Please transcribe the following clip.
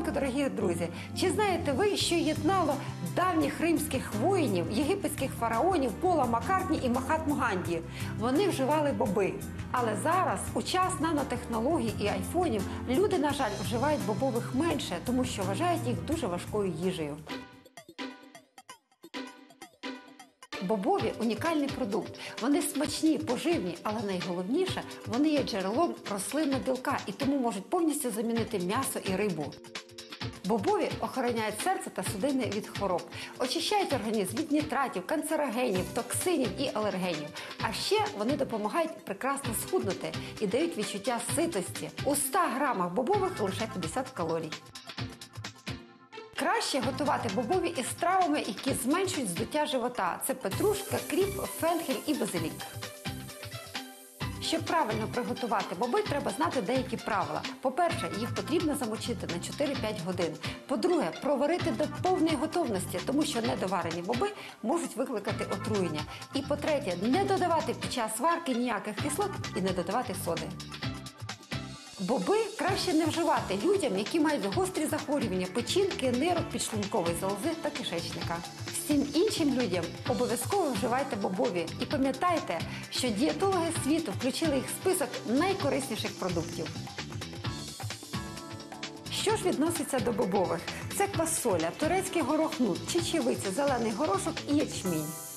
ранку, дорогі друзі! Чи знаєте ви, що єднало давніх римських воїнів, єгипетських фараонів Пола Маккартні і Махатму Ганді? Вони вживали боби. Але зараз, у час нанотехнологій і айфонів, люди, на жаль, вживають бобових менше, тому що вважають їх дуже важкою їжею. Бобові унікальний продукт. Вони смачні, поживні, але найголовніше вони є джерелом рослинного білка і тому можуть повністю замінити м'ясо і рибу. Бобові охороняють серце та судини від хвороб, очищають організм від нітратів, канцерогенів, токсинів і алергенів. А ще вони допомагають прекрасно схуднути і дають відчуття ситості. У 100 грамах бобових лише 50 калорій. Краще готувати бобові із травами, які зменшують здуття живота. Це петрушка, кріп, фенхель і базилік. Щоб правильно приготувати боби, треба знати деякі правила. По-перше, їх потрібно замочити на 4-5 годин. По-друге, проварити до повної готовності, тому що недоварені боби можуть викликати отруєння. І по-третє, не додавати під час варки ніяких кислот і не додавати соди. Боби краще не вживати людям, які мають гострі захворювання печінки, нирок, підшлункової залози та кишечника. Всім іншим людям обов'язково вживайте бобові і пам'ятайте, що дієтологи світу включили їх в список найкорисніших продуктів. Що ж відноситься до бобових? Це квасоля, турецький горохнут, чечевиця, зелений горошок і ячмінь.